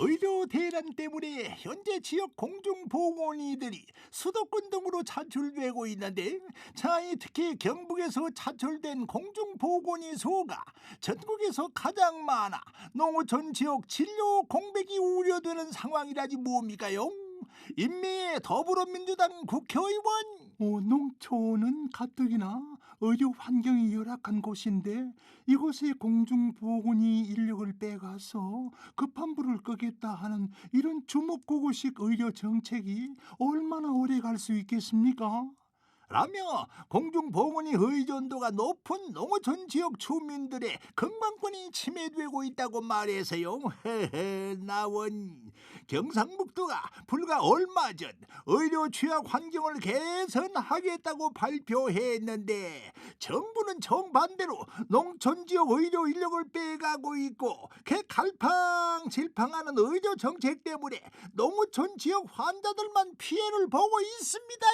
의료 대란 때문에 현재 지역 공중보건의들이 수도권 등으로 차출되고 있는데 자, 이 특히 경북에서 차출된 공중보건의 수가 전국에서 가장 많아 농어촌 지역 진료 공백이 우려되는 상황이라지 뭡니까요? 인미 더불어민주당 국회의원 어, 농촌은 가뜩이나 의료 환경이 열악한 곳인데 이곳에 공중보건이 인력을 빼가서 급한 불을 끄겠다 하는 이런 주먹구구식 의료 정책이 얼마나 오래 갈 수 있겠습니까? 라며 공중보건의 의존도가 높은 농어촌 지역 주민들의 건강권이 침해되고 있다고 말해서요. 헤헤 나원 경상북도가 불과 얼마 전 의료 취약 환경을 개선하겠다고 발표했는데 정부는 정반대로 농촌 지역 의료 인력을 빼가고 있고 개 갈팡질팡하는 의료 정책 때문에 농어촌 지역 환자들만 피해를 보고 있습니다.